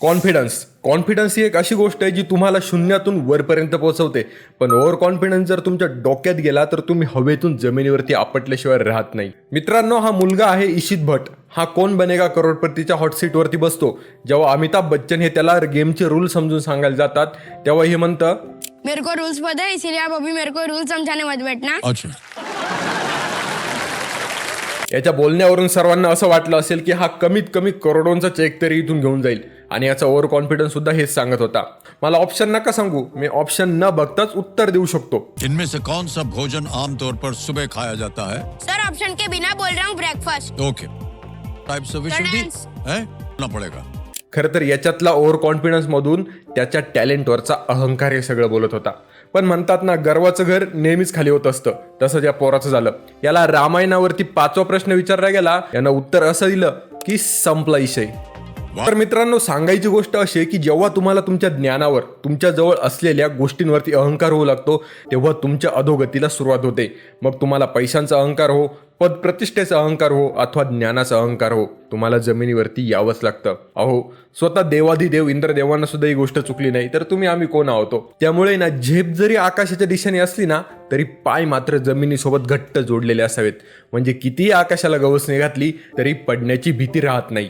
Confidence confidence ही एक अशी गोष्ट आहे जी तुम्हाला शून्यातून वरपर्यंत पोहोचवते. पण ओव्हर कॉन्फिडन्स जर तुमच्या डोक्यात गेला तर तुम्ही हवेतून जमिनीवरती आपटल्याशिवाय राहत नाही. मित्रांनो हा मुलगा आहे इशित भट. हा कोण बनेगा करोडपतीच्या हॉट सीटवरती बसतो. जेव्हा अमिताभ बच्चन हे त्याला गेमचे रूल समजून सांगायला जातात तेव्हा हे म्हणतं मेरे को रूल्स पता है इसीलिए आप अभी मेरे को रूल समझाने मत बैठना. अच्छा. याच्या बोलण्यावरून सर्वांना असं वाटलं असेल की हा कमीत कमी करोडोंचा चेक तरी इथून घेऊन जाईल. आणि याचा ओव्हर कॉन्फिडन्स सुद्धा हेच सांगत होता. मला ऑप्शन नका सांगू. मी ऑप्शन न बघताच उत्तर देऊ शकतो. इनमें से कौन सा भोजन आमतौर पर सुबह खाया जाता है? सर ऑप्शन के बिना बोल रहा हूँ breakfast okay type sufficiently Guidance. है? ना पड़ेगा। खरं तर याच्यातला ओव्हर कॉन्फिडन्स मधून त्याच्या टॅलेंटवरचा अहंकार हे सगळं बोलत होता. पण म्हणतात ना गर्वाचं घर नेहमीच खाली होत असतं. तसंच या पोराचं झालं. याला रामायणावरती पाचवा प्रश्न विचारला गेला. यानं उत्तर असं दिलं की संपला विषय. तर मित्रांनो सांगायची गोष्ट अशी आहे की जेव्हा तुम्हाला तुमच्या ज्ञानावर तुमच्या जवळ असलेल्या गोष्टींवरती अहंकार होऊ लागतो तेव्हा तुमच्या अधोगतीला सुरुवात होते. मग तुम्हाला पैशांचा अहंकार हो पद प्रतिष्ठेचा अहंकार हो अथवा ज्ञानाचा अहंकार हो. तुम्हाला जमिनीवरती यावंच लागतं. अहो स्वतः देवाधिदेव इंद्रदेवांना सुद्धा ही गोष्ट चुकली नाही तर तुम्ही आम्ही कोण आहोतो हो? त्यामुळे ना झेप जरी आकाशाच्या दिशेने असली ना तरी पाय मात्र जमिनीसोबत घट्ट जोडलेले असावेत. म्हणजे कितीही आकाशाला गवसणी घातली तरी पडण्याची भीती राहत नाही.